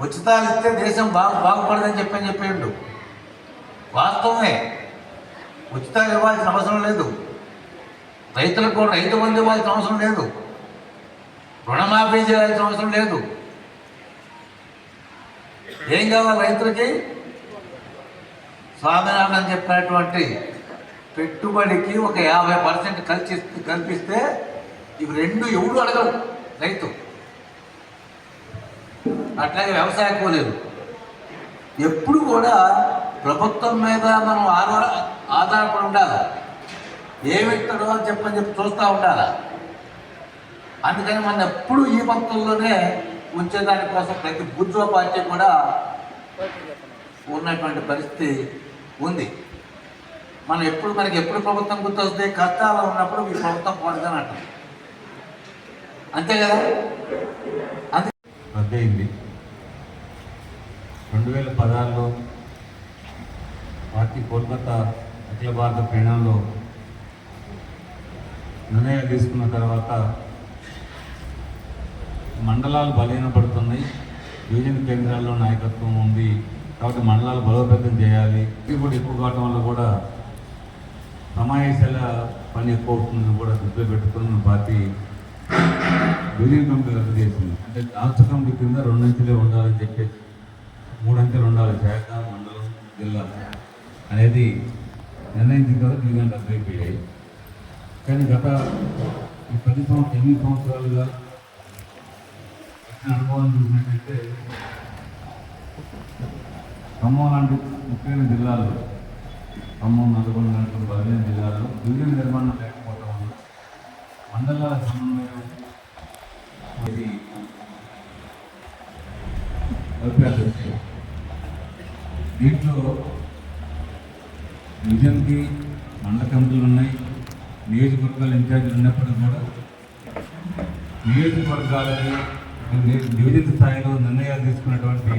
ఉచితాలు ఇస్తే దేశం బాగు బాగుపడదని చెప్పని చెప్పిండు వాస్తవమే. ఉచితాలు ఇవ్వాల్సిన అవసరం లేదు. రైతులకు కూడా రైతు బంధు ఇవ్వాల్సిన అవసరం లేదు. రుణమాఫీ చేయాల్సిన అవసరం లేదు. ఏం కావాలి రైతులకి? స్వామినాథన్ చెప్పినటువంటి పెట్టుబడికి ఒక యాభై పర్సెంట్ కల్పిస్తే కల్పిస్తే ఇవి రెండు ఎవడు అడగరు రైతు. అట్లాగే వ్యవసాయ కూలీలు ఎప్పుడు కూడా ప్రభుత్వం మీద మనం ఆధార ఆధారపడి ఉండాలి? ఏమిస్తాడో అని చెప్పని చెప్పి చూస్తూ ఉండాలి? అందుకని మనం ఎప్పుడు ఈ భక్తుల్లోనే ఉంచేదానికోసం ప్రతి బుద్ధువ పార్టీ కూడా ఉన్నటువంటి పరిస్థితి ఉంది. మనం ఎప్పుడు మనకి ఎప్పుడు ప్రభుత్వం గుర్తొస్తే కష్టాలు ఉన్నప్పుడు మీ ప్రభుత్వం పోతుందని అంటాం. అంతే కదా? అంతే రద్దయింది రెండు వేల పదహారులో పార్టీ కోల్కతా అఖిల భారత ప్రయాణంలో నిర్ణయాలు తీసుకున్న తర్వాత మండలాలు బలహీనపడుతున్నాయి. యువజన కేంద్రాల్లో నాయకత్వం ఉంది. కాబట్టి మండలాలు బలోపేతం చేయాలి. ఇది కూడా ఎక్కువ కావడం వల్ల కూడా సమావేశాల పని ఎక్కువ అవుతుందని కూడా దృష్టిలో పెట్టుకుని పార్టీ. యూనియన్ కమిటీ రద్దు చేసింది. అంటే రాష్ట్ర కమిటీ కింద రెండు అంచెలే ఉండాలని చెప్పేసి మూడు అంచెలు ఉండాలి. శాఖ మండలం జిల్లా అనేది నిర్ణయించిన తర్వాత యూనియన్ రద్దు అయిపోయాయి. కానీ గత ఈ పది సంవత్సరం ఎనిమిది సంవత్సరాలుగా వచ్చిన అనుభవం చూసినట్టయితే ఖమ్మం లాంటి ముఖ్యమైన జిల్లాలో ఖమ్మం నల్గొండ లాంటి పదిహేను జిల్లాలో యూనియన్ నిర్మాణం లేకపోవడం వల్ల మండలాల సమన్వయం ఇది వైఫల్యాలు వచ్చాయి దీంట్లో నిజానికి మండల కమిటీలు ఉన్నాయి నియోజకవర్గాల ఇన్ఛార్జీలు ఉన్నప్పటికీ కూడా నియోజకవర్గాలని డి- డివిజన్ స్థాయిలో నిర్ణయాలు తీసుకున్నటువంటి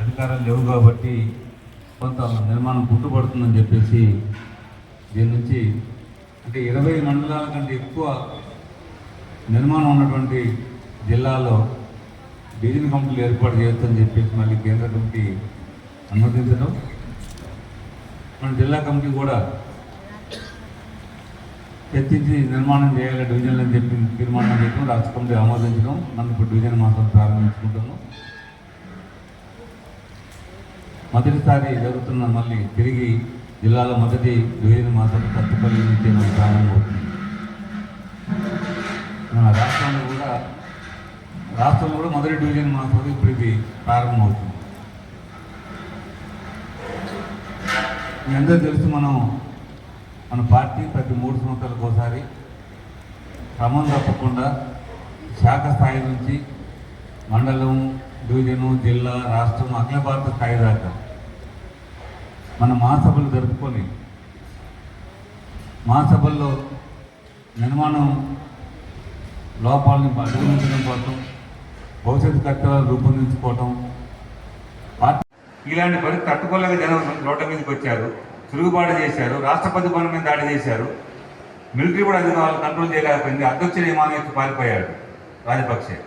అధికారాలు లేవు కాబట్టి కొంత నిర్మాణం గుట్టుపడుతుందని చెప్పేసి దీని నుంచి అంటే ఇరవై మండలాల కంటే ఎక్కువ నిర్మాణం ఉన్నటువంటి జిల్లాలో డివిజన్ కమిటీలు ఏర్పాటు చేయొచ్చని చెప్పేసి మళ్ళీ కేంద్ర కమిటీ అనుమతించడం. మన జిల్లా కమిటీ కూడా చర్చించి నిర్మాణం చేయాలి డివిజన్లు అని చెప్పి తీర్మానం చేయడం రాష్ట్ర కమిటీ ఆమోదించడం మనం ఇప్పుడు డివిజన్ మాత్రం ప్రారంభించుకుంటాము మొదటిసారి జరుగుతున్న మళ్ళీ తిరిగి జిల్లాలో మొదటి డివిజన్ మాత్రం కత్తిపల్లి నుంచి మనకు ప్రారంభమవుతుంది. మన రాష్ట్రంలో కూడా రాష్ట్రంలో కూడా మొదటి డివిజన్ మాసం ఇప్పుడు ఇది ప్రారంభమవుతుంది. మీ అందరూ తెలుసు మనం మన పార్టీ ప్రతి మూడు సంవత్సరాలకు ఒకసారి క్రమం తప్పకుండా శాఖ స్థాయి నుంచి మండలం డివిజను జిల్లా రాష్ట్రం అఖిల భారత స్థాయి దాకా మన మహాసభలు జరుపుకొని మహాసభల్లో నిర్మాణం లోపాలని అధిగమించడం కోసం భవిష్యత్తు కట్టడాలు రూపొందించుకోవటం. ఇలాంటి పరిస్థితి తట్టుకోలేక జనం రోడ్ల మీదకి వచ్చారు. తిరుగుబాటు చేశారు. రాష్ట్రపతి భవనం మీద దాడి చేశారు. మిలిటరీ కూడా అది వాళ్ళు కంట్రోల్ చేయలేకపోయింది. అధ్యక్షుడు ఏమానేసి పారిపోయాడు రాజపక్షే.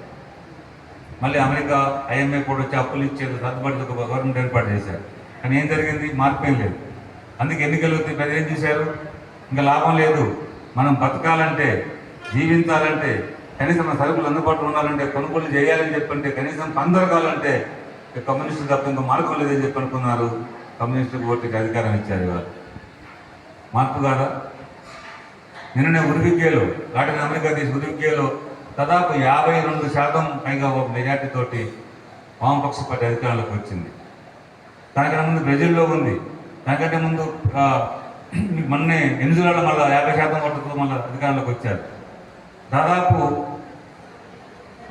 మళ్ళీ అమెరికా ఐఎంఏ కూడా వచ్చి అప్పులు ఇచ్చేది సర్దుబాటు గవర్నమెంట్ ఏర్పాటు చేశారు. కానీ ఏం జరిగింది? మార్పు ఏం లేదు. అందుకే ఎన్నికలు ప్రజలు ఏం చేశారు? ఇంకా లాభం లేదు. మనం బతకాలంటే జీవించాలంటే కనీసం మన సరుకులు అందుబాటులో ఉండాలంటే కొనుగోలు చేయాలని చెప్పంటే కనీసం పందరగాలంటే కమ్యూనిస్టులు తప్ప ఇంకా మార్పు లేదని చెప్పి అనుకున్నారు. కమ్యూనిస్టులకు ఓటుకి అధికారం ఇచ్చారు ఇవాళ. మార్పు కాదా? నిన్ననే ఉరివికేలో లాటిన్ అమెరికా దేశ ఉరివికేలో దాదాపు యాభై రెండు శాతం పైగా ఒక మెజార్టీతోటి వామపక్ష పార్టీ అధికారంలోకి వచ్చింది. దానికంటే ముందు బ్రెజిల్లో ఉంది. దానికంటే ముందు మొన్నే వెనుజులాలో మళ్ళీ యాభై శాతం ఓట్లతో మళ్ళీ అధికారంలోకి వచ్చారు. దాదాపు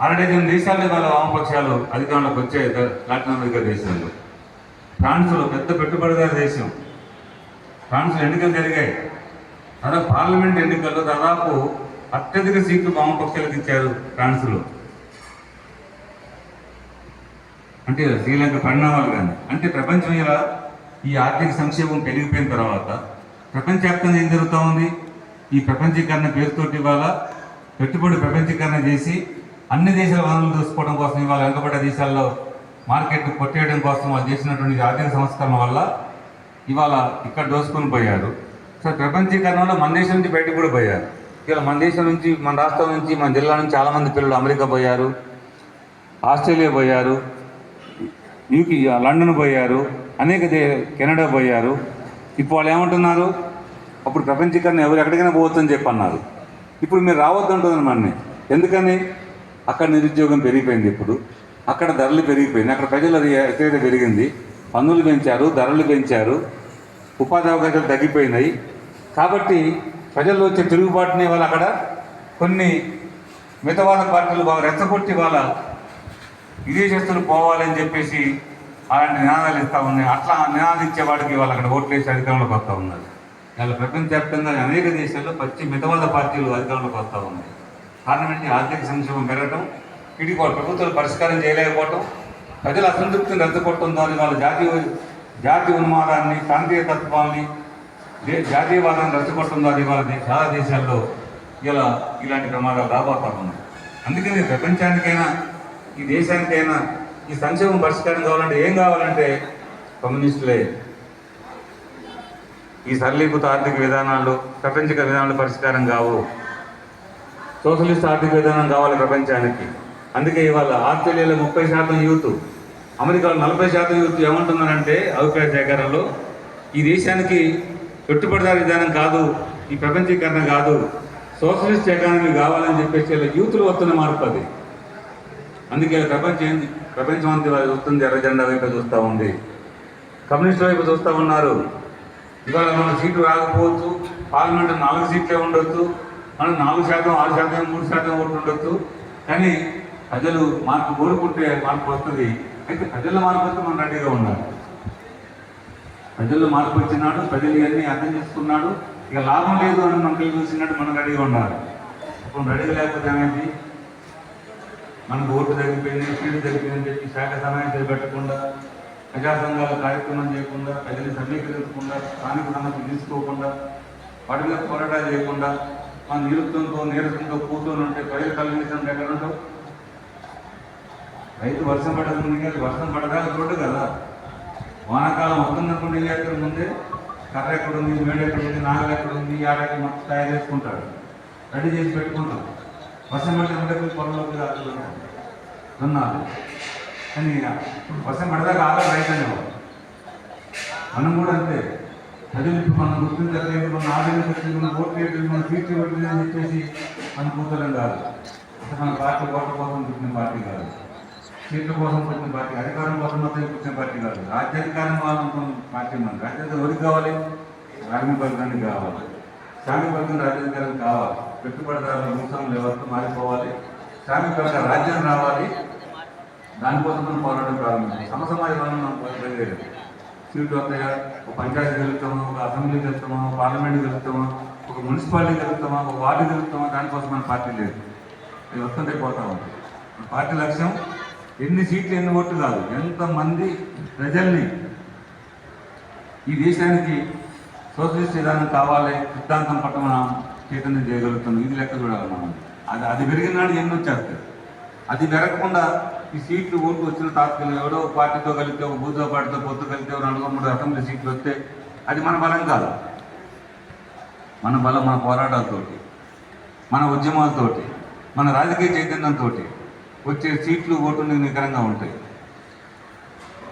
అరడజన్ దేశాలు వాళ్ళ వామపక్షాలు అధికారంలోకి వచ్చే లాటిన్ అమెరికా దేశాలు. ఫ్రాన్స్లో పెద్ద పెట్టుబడిదారు దేశం. ఫ్రాన్స్లో ఎన్నికలు జరిగాయి. దాదాపు పార్లమెంట్ ఎన్నికల్లో దాదాపు అత్యధిక సీట్లు వామపక్షాలకు ఇచ్చారు ఫ్రాన్స్లో. అంటే శ్రీలంక పరిణామాలు కానీ అంటే ప్రపంచం ఇలా ఈ ఆర్థిక సంక్షేమం పెరిగిపోయిన తర్వాత ప్రపంచవ్యాప్తంగా ఏం జరుగుతూ ఉంది? ఈ ప్రపంచీకరణ పేరుతోటి ఇవాళ పెట్టుబడి ప్రపంచీకరణ చేసి అన్ని దేశాల వనరులు దూసుకోవడం కోసం ఇవాళ వెనుకబడ్డ దేశాల్లో మార్కెట్ కొట్టేయడం కోసం వాళ్ళు చేసినటువంటి ఆర్థిక సంస్కరణ వల్ల ఇవాళ ఇక్కడ దోసుకొని పోయారు. సో ప్రపంచీకరణలో మన దేశం నుంచి బయటకు కూడా పోయారు. ఇవాళ మన దేశం నుంచి మన రాష్ట్రం నుంచి మన జిల్లా నుంచి చాలామంది పిల్లలు అమెరికా పోయారు ఆస్ట్రేలియా పోయారు యూకి లండన్ పోయారు అనేక దే కెనడా పోయారు. ఇప్పుడు వాళ్ళు ఏమంటున్నారు? అప్పుడు ప్రపంచీకరణ ఎవరు ఎక్కడికైనా పోవచ్చని చెప్పి అన్నారు ఇప్పుడు మీరు రావద్దు అంటుంది మనని ఎందుకని? అక్కడ నిరుద్యోగం పెరిగిపోయింది ఇప్పుడు. అక్కడ ధరలు పెరిగిపోయింది అక్కడ ప్రజల వ్యతిరేకత పెరిగింది పన్నులు పెంచారు ధరలు పెంచారు ఉపాధి అవకాశాలు తగ్గిపోయినాయి. కాబట్టి ప్రజల్లో వచ్చే తిరుగుబాటుని వాళ్ళు అక్కడ కొన్ని మితవాద పార్టీలు బాగా రెచ్చగొట్టి వాళ్ళ విదేశస్తులు పోవాలని చెప్పేసి అలాంటి నినాదాలు ఇస్తూ ఉన్నాయి. అట్లా నినాదాలు వాడికి వాళ్ళు అక్కడ ఓట్లు వేసి అధికారంలోకి వస్తూ ఉన్నారు. ఇలా ప్రపంచవ్యాప్తంగా అనేక దేశాల్లో పచ్చి మితవాద పార్టీలు అధికారంలోకి వస్తూ ఉన్నాయి. పార్లమెంట్ని ఆర్థిక సంక్షేమం పెరగటం ఇటు ప్రభుత్వాలు పరిష్కారం చేయలేకపోవటం ప్రజల అసంతృప్తిని రెచ్చగొట్టడం ద్వారా వాళ్ళ జాతీయ జాతి ఉన్మాదాన్ని ప్రాంతీయ తత్వాన్ని జాతీయవాదాన్ని రెచ్చగొట్టడం ద్వారా ఇవాళ చాలా దేశాల్లో ఇలా ఇలాంటి ప్రమాదాలు రాబోతా ఉన్నాయి. అందుకని ప్రపంచానికైనా ఈ దేశానికైనా ఈ సంక్షేమం పరిష్కారం కావాలంటే ఏం కావాలంటే కమ్యూనిస్టులే. ఈ సరళీకృత ఆర్థిక విధానాలు ప్రపంచక విధానాలు పరిష్కారం కావు. సోషలిస్ట్ ఆర్థిక విధానం కావాలి ప్రపంచానికి. అందుకే ఇవాళ ఆస్ట్రేలియాలో ముప్పై శాతం యూత్ అమెరికాలో నలభై శాతం యూత్ ఏమంటున్నారంటే అభిప్రాయ సేకరణలో ఈ దేశానికి పెట్టుబడిదారు విధానం కాదు ఈ ప్రపంచీకరణ కాదు సోషలిస్ట్ ఎకానమీ కావాలని చెప్పేసి ఇలా యూత్లు వస్తున్న మార్పు అది. అందుకే ప్రపంచం ప్రపంచం అంతా చూస్తుంది ఎర్ర జెండా వైపు చూస్తూ ఉంది. కమ్యూనిస్టుల వైపు చూస్తూ ఉన్నారు. ఇవాళ మన సీట్లు రాకపోవచ్చు పార్లమెంట్ నాలుగు సీట్లే ఉండొచ్చు మనం నాలుగు శాతం ఆరు శాతం మూడు శాతం ఓట్లు ఉండొచ్చు. కానీ ప్రజలు మార్పు కోరుకుంటే మార్పు వస్తుంది. అయితే ప్రజల మార్పు వస్తే మనం రెడీగా ఉండాలి. ప్రజల్లో మార్పు వచ్చినాడు ప్రజలు ఇవన్నీ అర్థం చేసుకున్నాడు. ఇక లాభం లేదు అని మనకి చూసినట్టు మనం రెడీగా ఉండాలి. ఇప్పుడు రెడీగా లేకపోతే ఏమైంది? మనకు ఓటు తగ్గిపోయింది సీటు తగ్గిపోయిందని చెప్పి శాఖ సమావేశాలు పెట్టకుండా ప్రజా సంఘాల కార్యక్రమం చేయకుండా ప్రజలు సమీకరించకుండా స్థానిక సమస్యలు తీసుకోకుండా వాటి మీద పోరాటాలు చేయకుండా ఆ నిరుత్వంతో నీరసంతో కూర్చొని ఉంటే ప్రజలు కలిగించడం ఎక్కడ ఉంటావు రైతు వర్షం పడక వర్షం పడదా? రోడ్డు కదా. వానాకాలం వస్తుందనుకుంటే ఎక్కడ ముందే కర్ర ఎక్కడ ఉంది మేడ ఎక్కడ ఉంది నాగలు ఎక్కడ ఉంది ఆడకి మొత్తం తయారు చేసుకుంటాడు రెడీ చేసి పెట్టుకుంటాం. వర్షం పడితే ఉండకు పొలంలోకి రాకుండా దున్నాలి కానీ వర్షం పడదాకా ఆగదు రైతు అనేవాడు. మనం కూడా అంతే. ప్రజలు మనం గుర్తించలేదు మన ఆదాయం పెట్టింది మన ఓట్లు వేయట్లేదు మన సీట్లు పెట్టలేదు అని చెప్పేసి మన కాదు. అసలు మన పార్టీ ఓట్ల కోసం పుట్టిన పార్టీ కాదు. సీట్ల కోసం పుట్టిన పార్టీ అధికారం కోసం మాత్రం పుట్టిన పార్టీ కాదు. రాజ్యాధికారం కోసం పార్టీ మన రాజ్యాంగం ఎవరికి కావాలి? గ్రామీణ వర్గానికి కావాలి. శ్రామిక వర్గం రాజ్యాధికారం కావాలి. పెట్టుబడిదారుల భూస్వాముల వ్యవస్థ మారిపోవాలి? శ్రామిక వర్గ రాజ్యం రావాలి. దానికోసం మనం పోరాటం ప్రారంభించాలి. సమసమాజ వల్ల మనం పోరాడలేదు సీట్లు వస్తాయా ఒక పంచాయతీ గెలుస్తామా ఒక అసెంబ్లీ గెలుస్తామా ఒక పార్లమెంట్ గెలుస్తామా ఒక మున్సిపాలిటీ గెలుపుతామా ఒక వార్డు గెలుస్తామా దానికోసం మన పార్టీ లేదు. ఇది వస్తుంటే పోతా ఉంది. పార్టీ లక్ష్యం ఎన్ని సీట్లు ఎన్ని ఓట్లు కాదు ఎంతమంది ప్రజల్ని ఈ దేశానికి సోషలిస్ట్ విధానం కావాలి సిద్ధాంతం పట్ల మనం చైతన్యం చేయగలుగుతాం ఇది లెక్క చూడాలి మనం. అది అది పెరిగిన నాడు ఎన్ని వచ్చేస్తాయి? అది పెరగకుండా ఈ సీట్లు ఓట్లు వచ్చిన తాత్కాలిక ఎవడో పార్టీతో కలిపితే ఒక బూతో పార్టీతో పొత్తు కలిపితే ఒక నలుగురు మూడు అసెంబ్లీ సీట్లు వస్తే అది మన బలం కాదు. మన బలం మన పోరాటాలతోటి మన ఉద్యమాలతోటి మన రాజకీయ చైతన్యంతో వచ్చే సీట్లు ఓట్లు నికరంగా ఉంటాయి.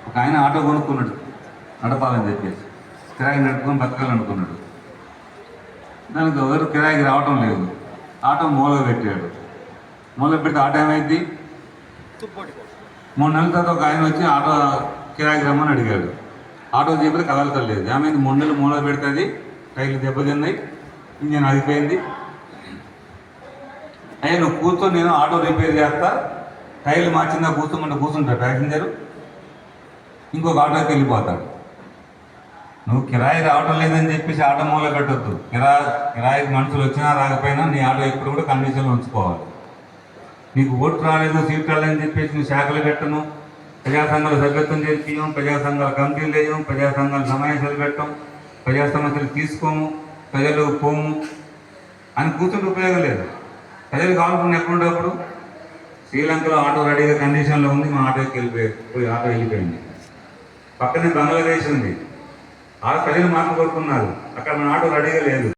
ఒక ఆయన ఆటో కొనుక్కున్నాడు నడపాలని చెప్పేసి. కిరాయి నడుపుకొని బతకాలనుకున్నాడు. దానికి ఎవరు కిరాయికి రావటం లేదు. ఆటో మూల పెట్టాడు. మూల పెడితే ఆటో ఏమైంది మూడు నెలల తర్వాత ఒక ఆయన వచ్చి ఆటో కిరాయికి రమ్మని అడిగాడు. ఆటో చెప్పితే కదలతలేదు ఆమె మూడు నెలలు మూల పెడుతుంది? టైర్లు దెబ్బతిన్నాయి. ఇంజన్ ఆగిపోయింది. అయ్యా నువ్వు కూర్చో నేను ఆటో రిపేర్ చేస్తా. టైర్లు మార్చిందా కూర్చోమంటే కూర్చుంటాడు ప్యాసింజరు. ఇంకొక ఆటోకి వెళ్ళిపోతాడు. నువ్వు కిరాయి రావటం లేదని చెప్పేసి ఆటో మూల పెట్టద్దు కిరా కిరాయికి మనుషులు వచ్చినా రాకపోయినా నీ ఆటో ఎప్పుడు కూడా కండిషన్లో ఉంచుకోవాలి. నీకు ఓటు రాలేదు సీట్ రాలేదని చెప్పేసి నువ్వు శాఖలు పెట్టను ప్రజా సంఘాలు సభ్యత్వం చేపియం ప్రజా సంఘాల కమిటీలు వేయం ప్రజా సంఘాల సమావేశాలు పెట్టం ప్రజా సమస్యలు తీసుకోము ప్రజలు పోము అని కూర్చుంటే ఉపయోగం లేదు. ప్రజలు కావాలనుకున్న ఎక్కడుండేప్పుడు శ్రీలంకలో ఆటో రెడీగా కండిషన్లో ఉంది మా ఆటోకి వెళ్ళిపోయి పోయి ఆటో వెళ్ళిపోయింది. పక్కనే బంగ్లాదేశ్ ఉంది. ఆ ప్రజలు మార్పు కోరుకున్నారు. అక్కడ మన ఆటో రెడీగా లేదు.